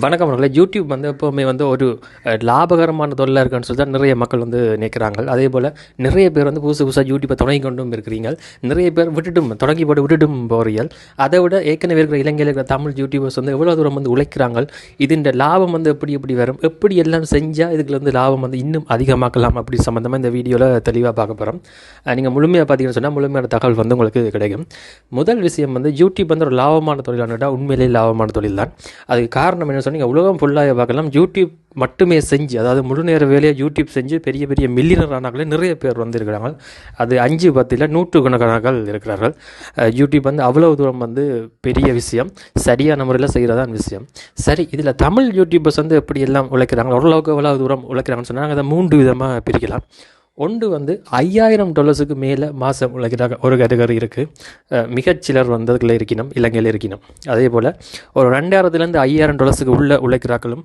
வணக்கம் அவர்களே. யூடியூப் வந்து எப்போவுமே வந்து ஒரு லாபகரமான தொழிலாக இருக்குன்னு சொல்லி தான் நிறைய மக்கள் வந்து நினைக்கிறாங்க. அதே போல் நிறைய பேர் வந்து புதுசு புதுசாக யூடியூப்பை தொடங்கி கொண்டும் இருக்கிறீங்க. நிறைய பேர் விட்டுட்டும் தொடங்கி போட்டு விட்டுட்டும் போறீர்கள். அதை விட ஏற்கனவே இருக்கிற இலங்கையில் இருக்கிற தமிழ் யூடியூபர்ஸ் வந்து எவ்வளோ தூரம் வந்து உழைக்கிறாங்க? இதன் லாபம் வந்து எப்படி எப்படி வரும்? எப்படி எல்லாம் செஞ்சால் இதுக்குள்ள வந்து லாபம் வந்து இன்னும் அதிகமாக்கலாம் அப்படி சம்மந்தமாக இந்த வீடியோவில் தெளிவாக பார்க்க போகிறோம் நீங்கள் முழுமையாக பார்த்தீங்கன்னு சொன்னால் முழுமையான தகவல் வந்து உங்களுக்கு கிடைக்கும். முதல் விஷயம் வந்து யூடியூப் வந்து ஒரு லாபமான தொழிலானடா உண்மையிலேயே லாபமான தொழில் தான் அதுக்கு காரணம் என்ன சொன்னீங்க. உலகம் ஃபுல்லாக பார்க்கலாம். யூடியூப் மட்டுமே செஞ்சு அதாவது முழு நேர வேலையை யூடியூப் செஞ்சு பெரிய பெரிய மில்லியனர் ஆனாக்களே நிறைய பேர் வந்து இருக்கிறாங்க அது அஞ்சு பத்தில் நூற்றுக்கணக்கானர்கள் இருக்கிறார்கள். யூடியூப் வந்து அவ்வளவு தூரம் வந்து பெரிய விஷயம். சரியான முறையில் செய்கிறதான் விஷயம். சரி இதில் தமிழ் யூடியூபர்ஸ் வந்து எப்படி எல்லாம் உழைக்கிறாங்க? ஓரளவுக்கு எவ்வளவு தூரம் உழைக்கிறாங்கன்னு சொன்னாங்க அதை மூன்று விதமாக பிரிக்கலாம். ஒன்று வந்து ஐயாயிரம் டாலர்ஸுக்கு மேலே மாதம் உழைக்கிறாங்க ஒரு கேட்டகரி இருக்குது மிகச்சிலர் வந்து இருக்கணும் இலங்கையில் இருக்கணும் அதே போல் ஒரு ரெண்டாயிரத்துலேருந்து ஐயாயிரம் டாலர்ஸுக்கு உள்ள உழைக்கிறாக்களும்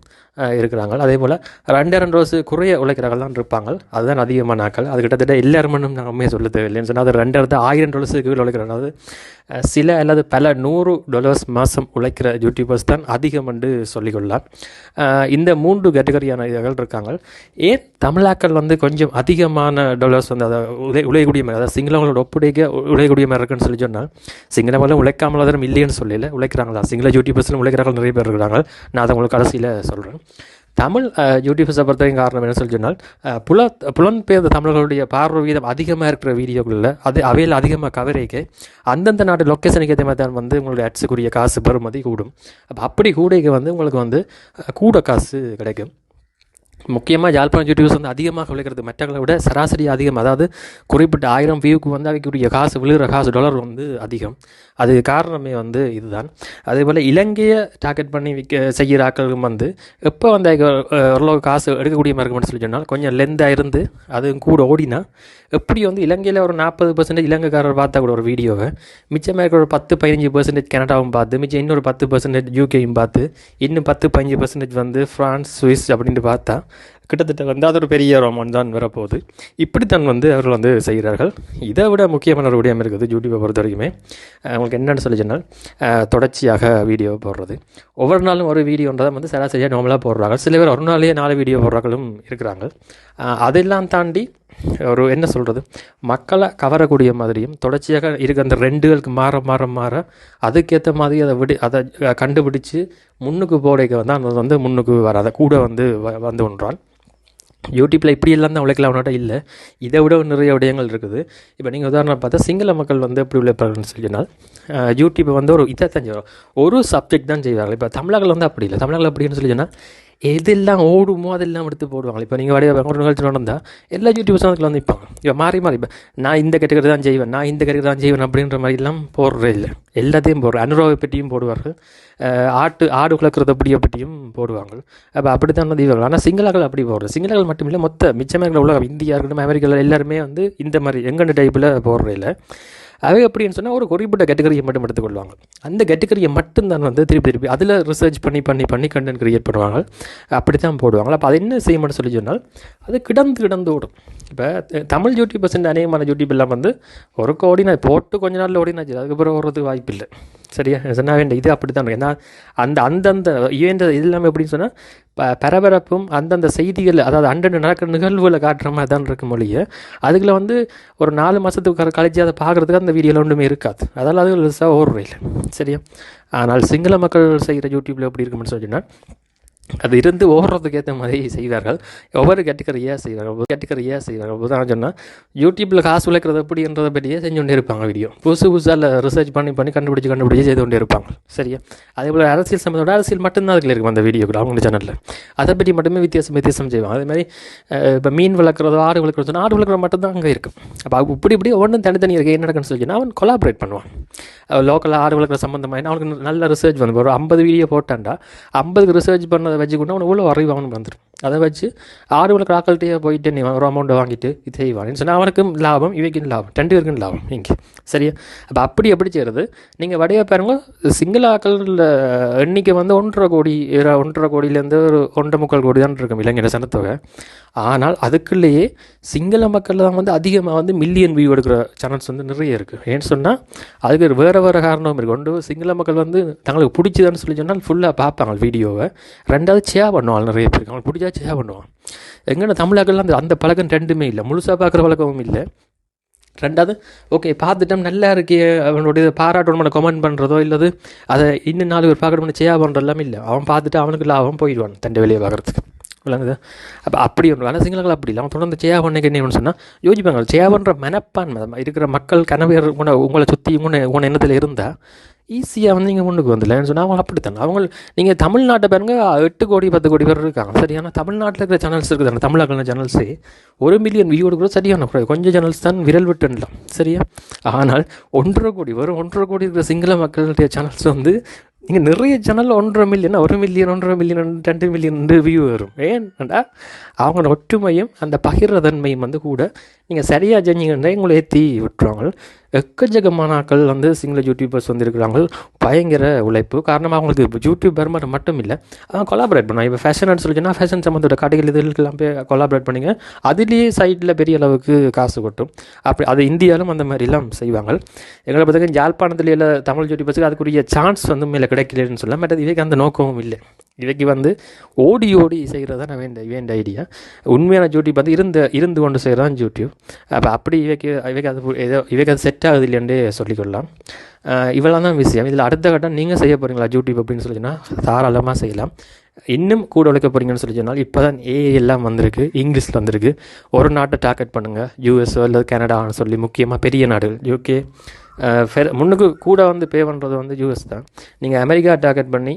இருக்கிறாங்க. அதே போல் ரெண்டாயிரம் டாலர்ஸு குறைய உழைக்கிறார்கள் தான் இருப்பாங்க. அதுதான் அதிகமான ஆக்கள். அது கிட்டத்தட்ட எல்லாருமே நாங்கள் உண்மையை சொல்ல தேவையில்லைன்னு சொன்னால் அது ரெண்டாயிரத்து ஆயிரம் டாலர்ஸுக்கு கீழே உழைக்கிறாங்க. அதாவது சில அல்லது பல நூறு டாலர்ஸ் மாதம் உழைக்கிற யூடியூபர்ஸ் தான் அதிகம் என்று சொல்லிக்கொள்ளலாம். இந்த மூன்று கேட்டகரியான இதழ் இருக்காங்க. ஏன் தமிழாக்கள் வந்து கொஞ்சம் அதிகமாக அதிகமான டெவலப்ஸ் வந்து அதை உலை உழையக்கூடிய மாதிரி அதாவது சிங்களவங்களோட ஒப்புடைக்க உ- உழையக்கூடிய மாதிரி இருக்குன்னு சொல்லி சொன்னால் சிங்களவங்களும் உழைக்காமல் தான் இல்லைன்னு சொல்லல உழைக்கிறாங்களா? சிங்கள யூடியூபர்ஸ்லும் உழைக்கிறாங்க நிறைய பேர் இருக்கிறாங்க நான் அதை உங்களுக்கு கடைசியில் சொல்கிறேன் தமிழ் அஹ், யூடியூபர்ஸை பொறுத்தவரைக்கும் காரணம் என்ன சொல்லி சொன்னால் புல புலம்பெயர்ந்த தமிழர்களுடைய பார்வை வீதம் அதிகமாக இருக்கிற வீடியோக்களில் அது அவையில் அதிகமாக கவரேக்கு அந்தந்த நாட்டு லொக்கேஷனுக்கு ஏற்ற மாதிரி தான் வந்து உங்களுடைய அட்ஸுக்குரிய காசு பெறுமதி கூடும். அப்போ அப்படி கூடைக்கு வந்து உங்களுக்கு வந்து கூட காசு கிடைக்கும். முக்கியமாக யாழ்ப்பாணம் யூடியூப்ஸ் வந்து அதிகமாக விளைக்கிறது மற்றவங்களை விட சராசரி அதிகம். அதாவது குறிப்பிட்ட ஆயிரம் வியூக்கு வந்து அவைக்குரிய காசு விழுகிற காசு டாலர் வந்து அதிகம். அது காரணமே வந்து இதுதான். அதே போல் இலங்கையை டார்கெட் பண்ணி விற்க செய்கிற ஆட்களும் வந்து எப்போ வந்து ஓரளவு காசு எடுக்கக்கூடிய மாதிரி சொல்லி சொன்னால் கொஞ்சம் லெந்தாக இருந்து அது கூட ஓடினா எப்படி வந்து இலங்கையில் ஒரு நாற்பது பர்சன்டேஜ் இலங்கைக்காரர் பார்த்தா கூட ஒரு வீடியோவை மிச்சமாக இருக்கிற ஒரு பத்து பதினஞ்சு பர்சன்டேஜ் கனடாவும் பார்த்து மிச்சம் இன்னொரு பத்து பர்சன்டேஜ் யூகேயும் பார்த்து இன்னும் பத்து பதினஞ்சு பர்சன்டேஜ் வந்து ஃப்ரான்ஸ் சுவிஸ் அப்படின்ட்டு பார்த்தா கிட்டத்தட்ட வந்து அது ஒரு பெரிய ரோமன் தான் வரப்போகுது. இப்படித்தான் வந்து அவர்கள் வந்து செய்கிறார்கள். இதை விட முக்கியமான ஒரு விடயம் இருக்குது யூடியூப்பை பொறுத்த வரைக்குமே. அவங்களுக்கு என்னென்னு சொல்லி சொன்னால் தொடர்ச்சியாக வீடியோ போடுறது. ஒவ்வொரு நாளும் ஒரு வீடியோன்றதை வந்து சராசரியாக நார்மலாக போடுறாங்க. சில பேர் ஒரு நாளையே நாலு வீடியோ போடுறாங்களும் இருக்கிறாங்க. அதெல்லாம் தாண்டி ஒரு என்ன சொல்கிறது மக்களை கவரக்கூடிய மாதிரியும் தொடர்ச்சியாக இருக்க அந்த ரெண்டுகளுக்கு மாற மாற மாற அதுக்கேற்ற மாதிரி அதை விடு அதை கண்டுபிடிச்சு முன்னுக்கு போடைக்க வந்து அந்த வந்து முன்னுக்கு வராத. கூட வந்து வ- வந்து ஒன்றான் யூடியூப்பில் இப்படி எல்லாம் தான் அவனோட இல்லை. இதை விட நிறைய விடயங்கள் இருக்குது. இப்போ நீங்கள் உதாரணம் பார்த்தா சிங்கள மக்கள் வந்து எப்படி உழைப்பார்கள்னு சொல்லினால் யூடியூப்பை வந்து ஒரு இதை தான் செய்வாங்க. ஒரு சப்ஜெக்ட் தான் செய்வாங்க. இப்போ தமிழர்கள் வந்து அப்படி இல்லை. தமிழர்கள் அப்படின்னு சொல்லி சொன்னால் எதெல்லாம் ஓடுமோ அதெல்லாம் எடுத்து போடுவாங்க. இப்போ நீங்கள் வடிவ ஒரு நிகழ்ச்சி நடந்தால் எல்லா யூடியூபர்ஸும் அதுக்குள்ள வந்து நிற்பாங்க இப்போ மாறி மாறி இப்போ நான் இந்த கேட்டகரி தான் செய்வேன் நான் இந்த கேட்டகரி தான் செய்வேன் அப்படின்ற மாதிரிலாம் போடுறே இல்லை. எல்லாத்தையும் போடுறேன் அனுராவை பற்றியும் போடுவார்கள். ஆட்டு ஆடு குளக்கிறத பற்றியை பற்றியும் போடுவாங்க அப்போ அப்படி தான் வந்து இவர்கள். ஆனால் சிங்களர்கள் அப்படி போடுறது. சிங்களர்கள் மட்டும் இல்லை மொத்த மிச்சமாக உலகம் இந்தியா இருக்கட்டும் அமெரிக்காவில் எல்லாருமே வந்து இந்த மாதிரி எங்கண்டு டைப்பில் போடுறே இல்லை. அது எப்படின்னு சொன்னால் ஒரு குறிப்பிட்ட கேட்டகரியை மட்டும் எடுத்துக்கொள்வாங்க. அந்த கேட்டகரியை மட்டும்தான் வந்து திருப்பி திருப்பி அதில் ரிசர்ச் பண்ணி பண்ணி பண்ணி கண்டென்ட் க்ரியேட் பண்ணுவாங்க. அப்படி தான் போடுவாங்க. அப்போ அது என்ன செய்யணும்னு சொல்லி சொன்னால் அது கிடந்து கிடந்து ஓடும். இப்போ தமிழ் யூடியூபர்ஸ் அநேகமான யூடியூப் எல்லாம் வந்து ஒரு கோடினா போட்டு கொஞ்ச நாளில் ஓடினாச்சு. அதுக்கப்புறம் ஓடுறதுக்கு வாய்ப்பு இல்லை சரியா? சொன்ன வேண்டாம். இது அப்படி தான் ஏன்னா அந்த அந்தந்த ஈவெண்ட் இது இல்லாமல் எப்படின்னு சொன்னால் ப பரபரப்பும் அந்தந்த செய்திகள் அதாவது அண்டண்டு நடக்கிற நிகழ்வுகளை காட்டுற மாதிரி தான் இருக்கும் மொழிய அதுக்குள்ள வந்து ஒரு நாலு மாதத்துக்கு கழிச்சு அதை பார்க்குறதுக்கு அந்த வீடியோவில் ஒன்றுமே இருக்காது. அதால் அது லிஸ்ட்டாக ஓடுற இல்லை சரியா? ஆனால் சிங்கள மக்கள் செய்கிற யூடியூப்பில் எப்படி இருக்கும்னு சொன்னால் அது இருந்து ஓடுறதுக்கு ஏற்ற மாதிரி செய்வார்கள். ஒவ்வொரு கேட்டகரியாக செய்வார்கள். ஒவ்வொரு கேட்டகரியாக செய்வார்கள். உதாரணம் சொன்னால் யூடியூப்பில் காசு உழைக்கிறது எப்படின்றத பற்றியே செஞ்சு கொண்டே இருப்பாங்க வீடியோ புதுசு புதுசாக ரிசர்ச் பண்ணி பண்ணி கண்டுபிடிச்சி கண்டுபிடிச்சி செய்து கொண்டே இருப்பாங்க. சரியா? அதே போல் அரசியல் சம்மந்தோட அரசியல் மட்டும்தான் அதுக்குள்ள இருக்கும் அந்த வீடியோக்குள்ள அவங்க சேனலில் அதை பற்றி மட்டுமே வித்தியாசம் வித்தியாசம் செய்வாங்க. அதே மாதிரி இப்போ மீன் வளர்க்குறதோ ஆடு வளர்க்குறதோ ஆடு வளர்க்குறது மட்டும்தான் அங்கே இருக்கும். அப்போ இப்படி இப்படி ஒன்றும் தனித்தனி இருக்குது என்ன நடக்குன்னு சொல்லி அவன் கொலாபரேட் பண்ணுவான். லோக்கலாக ஆடு வளர்க்குற சம்மந்தமாக அவனுக்கு நல்ல ரிசர்ச் வந்து ஒரு ஐம்பது வீடியோ போட்டான்டா ஐம்பதுக்கு ரிசர்ச் பண்ணதை வச்சுக்கொண்டு அவனுக்கு உள்ள அறிவு அவனுக்கு வந்துடும் அதை வச்சு ஆறு உள்ள ஆக்கள்கிட்டயே போயிட்டு நீ ஒரு அமௌண்ட்டை வாங்கிட்டு இது செய்வான் சொன்னால் அவனுக்கும் லாபம் இவைக்கும் லாபம் ரெண்டு பேருக்கும் லாபம். இங்கே. சரியா? அப்போ அப்படி எப்படி செய்கிறது நீங்கள் வடிவ பாருங்க. சிங்கள ஆக்கள் எண்ணிக்கை வந்து ஒன்றரை கோடி ஒன்றரை கோடியிலேருந்து ஒரு ஒன்றரை முக்கால் கோடி தான் இருக்கும் இளைஞர் சனத்தொகை. ஆனால் அதுக்குள்ளேயே சிங்கள மக்கள் தான் வந்து அதிகமாக வந்து மில்லியன் வியூ எடுக்கிற சேனல்ஸ் வந்து நிறைய இருக்குது ஏன்னு சொன்னால் அதுக்கு வேறு வேறு காரணம் இருக்குது ஒன்று சிங்கள மக்கள் வந்து தங்களுக்கு பிடிச்சதுன்னு சொல்லி சொன்னால் ஃபுல்லாக பார்ப்பாங்க வீடியோவை. ரெண்டாவது ஷேர் பண்ணுவாங்க நிறைய பேருக்கு அவங்களுக்கு பிடிச்சா ஷேர் பண்ணுவான். எங்கன்னா தமிழாக்கள்லாம் அந்த அந்த பழக்கம் ரெண்டுமே இல்லை. முழுசாக பார்க்குற பழக்கமும் இல்லை. ரெண்டாவது ஓகே பார்த்துட்டோம் நல்லா இருக்கே. அவனுடைய இதை பாராட்டணும் கமெண்ட் பண்ணுறதோ இல்லது அதை இன்னும் நாலு பேர் பார்க்கணும்னு செய்யா பண்ணுறது எல்லாமே இல்லை. அவன் பார்த்துட்டு அவனுக்கு லாபம் போயிடுவான் தண்டை வெளியே பார்க்குறதுக்கு. விளங்குது. அப்போ அப்படி ஒன்று ஆனால் சிங்களங்கள் அப்படி இல்லை. அவன் தொடர்ந்து சேயா பண்ண என்ன சொன்னால் யோசிப்பாங்க சேயா பண்ணுற மனப்பான்மை இருக்கிற மக்கள் கனவேர் உங்களை உங்களை சுற்றி உங்களை உங்கள் எண்ணத்தில் இருந்தால் ஈஸியாக வந்து நீங்கள் முன்னுக்கு வந்துடலன்னு சொன்னால் அவங்க அப்படித்தான். அவங்க நீங்கள் தமிழ்நாட்டை பாருங்க எட்டு கோடி பத்து கோடி பேர் இருக்காங்க. சரியான தமிழ்நாட்டில் இருக்கிற சேனல்ஸ் இருக்குது தமிழாக்கள் சேனல்ஸே ஒரு மில்லியன் வியூடு கூட சரியான கொஞ்சம் சேனல்ஸ் தான் விரல் விட்டுலாம் சரியா? ஆனால் ஒன்றரை கோடி வரும் ஒன்றரை கோடி இருக்கிற சிங்கள மக்களுடைய சேனல்ஸ் வந்து இங்கே நிறைய சேனல் ஒன்றரை மில்லியன் ஒரு மில்லியன் ஒன்றரை மில்லியன் ரெண்டு மில்லியன் வியூ வரும். ஏன்டா? அவங்களோட ஒற்றுமையும் அந்த பகிர்றதன்மையும் வந்து கூட நீங்கள் சரியாக செஞ்சீங்கன்னா உங்களை ஏற்றி விட்டுருவாங்க. எக்கச்சக்கமான ஆட்கள் வந்து சிங்கள யூடியூபர்ஸ் வந்து இருக்கிறாங்க பயங்கர உழைப்பு. காரணமாக அவங்களுக்கு இப்போ யூடியூப் வருமானம் மட்டும் இல்லை அவன் கொலாபரேட் பண்ணுவாங்க இப்போ ஃபேஷன் சொல்லிச்சுன்னா ஃபேஷன் சம்மந்தோட கடைகள் இதுக்கெல்லாம் போய் கொலாபரேட் பண்ணிங்க. அதுலேயே சைடில் பெரிய அளவுக்கு காசு கொட்டும். அப்படி அது இந்தியாவிலும் அந்த மாதிரிலாம் செய்வாங்க. எங்களை பார்த்தீங்கன்னா யாழ்ப்பாணத்துல தமிழ் யூடியூபர்ஸுக்கு அதுக்குரிய சான்ஸ் வந்து மேலே கிடைக்கலன்னு சொல்லலாம் பட் இதுக்கு அந்த நோக்கமும் இல்லை. இவைக்கு வந்து ஓடி ஓடி செய்கிறது தான் வேண்ட வேண்ட ஐடியா உண்மையான யூடியூப் வந்து இருந்த இருந்து கொண்டு செய்கிறதான் யூடியூப் அப்போ அப்படி இவைக்கு இவைக்கு அது ஏதோ இவைக்கு அது செட் ஆகுது இல்லைன்றே சொல்லிக்கொள்ளலாம். இவ்வளோ தான் விஷயம். இதில் அடுத்த கட்டம் நீங்கள் செய்ய போகிறீங்களா யூடியூப் அப்படின்னு சொல்லிச்சுன்னா தாராளமாக செய்யலாம். இன்னும் கூட உழைக்க போகிறீங்கன்னு சொல்லி சொன்னால் இப்போ தான் ஏஐ எல்லாம் வந்திருக்கு இங்கிலீஷில் வந்திருக்கு. ஒரு நாட்டை டார்கெட் பண்ணுங்கள் யூஎஸ்ஓ அல்லது கனடான்னு சொல்லி முக்கியமாக பெரிய நாடுகள் யூகே முன்னுக்கு கூட வந்து பே பண்ணுறது வந்து யூஎஸ் தான். நீங்கள் அமெரிக்கா டார்கெட் பண்ணி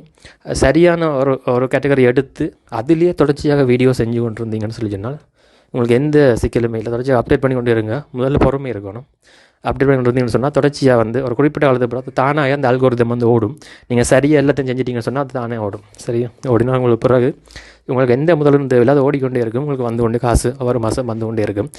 சரியான ஒரு ஒரு கேட்டகரி எடுத்து அதுலேயே தொடர்ச்சியாக வீடியோ செஞ்சு கொண்டு இருந்தீங்கன்னு சொல்லி சொன்னால் உங்களுக்கு எந்த சிக்கலுமே இல்லை. தொடர்ச்சியாக அப்டேட் பண்ணி கொண்டு இருங்க. முதல்ல பொறுமை இருக்கணும். அப்டேட் பண்ணி கொண்டு இருந்தீங்கன்னு சொன்னால் தொடர்ச்சியாக வந்து ஒரு குறிப்பிட்ட காலத்தை பிறகு தானாக அந்த அல்கோரிதம் வந்து ஓடும். நீங்கள் சரியாக எல்லாத்தையும் செஞ்சிட்டிங்கன்னு சொன்னால் அது தானே ஓடும். சரியா? ஓடினா உங்களுக்கு பிறகு உங்களுக்கு எந்த முதலும் தேவையில்லாத ஓடிக்கொண்டே இருக்கும். உங்களுக்கு வந்து கொண்டு காசு ஒரு மாதம் வந்து கொண்டே இருக்கும்.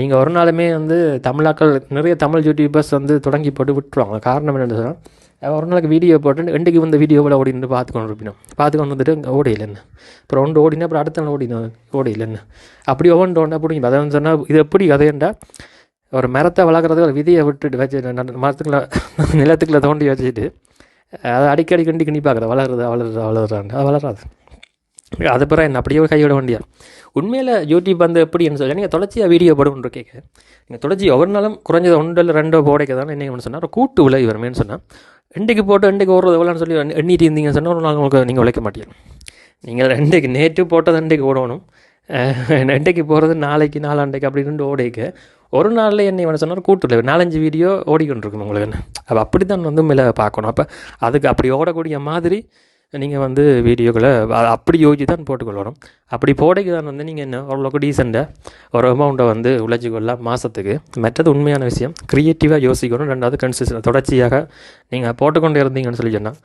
நீங்கள் ஒரு நாளுமே வந்து தமிழாக்கள் நிறைய தமிழ் யூடியூபர்ஸ் வந்து தொடங்கி போட்டு விட்டுருவாங்க. காரணம் என்னென்னு சொன்னால் ஒரு நாளைக்கு வீடியோ போட்டு இன்றைக்கு வந்து வீடியோவில் ஓடின்னு பார்த்து இருப்பினோம் பார்த்து கொண்டு வந்துட்டு இங்கே ஓடையில் என்ன அப்புறம் ஒன்று ஓடினா அப்புறம் அடுத்த நாள் ஓடினோம் ஓடையில் என்ன அப்படி ஒவ்வொன்று ஒன்றா பிடிக்கும் அதை சொன்னால் இது எப்படி கதைண்டா ஒரு மரத்தை வளர்க்குறதுக்கு ஒரு விதியை விட்டுட்டு வச்சு மரத்துக்குள்ள நிலத்துக்குள்ள தோண்டி வச்சுட்டு அதை அடிக்கடி கண்டி கண்டி பார்க்குறது வளருது வளருது வளருறாங்க அது வளராது அது பிறகு என்ன அப்படியே ஒரு கைவிட உண்மையில் யூடியூப் வந்து எப்படின்னு சொல்லி நீங்கள் தொடர்ச்சியாக வீடியோ போடுன்னு கேட்க நீங்கள் தொடர்ச்சி ஒவ்வொரு நாளும் குறைஞ்சது ஒன்று இல்லை ரெண்டோ போடைக்கு தானே என்ன சொன்னால் ஒரு கூட்டு விலை வருமேன்னு சொன்னால் ரெண்டுக்கு போட்டு ரெண்டுக்கு ஓடுறது எவ்வளோன்னு சொல்லி எண்ணிட்டு இருந்தீங்கன்னு சொன்னால் ஒரு நாள் உங்களுக்கு நீங்கள் உழைக்க மாட்டீங்க. நீங்கள் ரெண்டுக்கு நேற்று போட்டது ரெண்டுக்கு ஓடணும். ரெண்டைக்கு போகிறது நாளைக்கு நாளாண்டைக்கு அப்படின்னு ஓடிக்க ஒரு நாளில் என்ன என்ன சொன்னால் கூட்டுல நாலஞ்சு வீடியோ ஓடிக்கொண்டிருக்கும் உங்களுக்கு என்ன? அப்போ அப்படி தான் வந்து மேலே பார்க்கணும். அப்போ அதுக்கு அப்படி ஓடக்கூடிய மாதிரி நீங்கள் வந்து வீடியோக்களை அப்படி யோசிச்சு தான் போட்டுக்கொள்ளணும். அப்படி போடைக்கு தான் வந்து நீங்கள் என்ன ஓரளவுக்கு டீசெண்டாக ஒரு அமௌண்ட்டை வந்து உழைச்சிக்கொள்ளலாம் மாதத்துக்கு மற்றது உண்மையான விஷயம் க்ரியேட்டிவாக யோசிக்கணும். ரெண்டாவது கன்சிஸ்டன் தொடர்ச்சியாக நீங்கள் போட்டுக்கொண்டு இருந்தீங்கன்னு சொல்லி சொன்னால்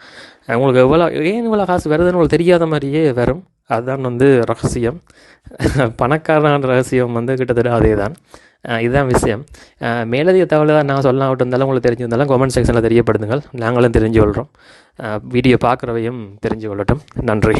உங்களுக்கு எவ்வளோ ஏன் இவ்வளோ காசு வருதுன்னு உங்களுக்கு தெரியாத மாதிரியே வரும். அதுதான் வந்து ரகசியம். பணக்காரனான ரகசியம் வந்து கிட்டத்தட்ட அதே தான் இதுதான் விஷயம். மேலதிக தகவலை தான் நான் சொல்லலாம் இருந்தாலும் உங்களுக்கு தெரிஞ்சிருந்தாலும் கமெண்ட் செக்ஷனில் தெரியப்படுத்துங்கள். நாங்களும் தெரிஞ்சு கொள்கிறோம் வீடியோ பார்க்குறவையும் தெரிஞ்சு கொள்ளட்டும். நன்றி.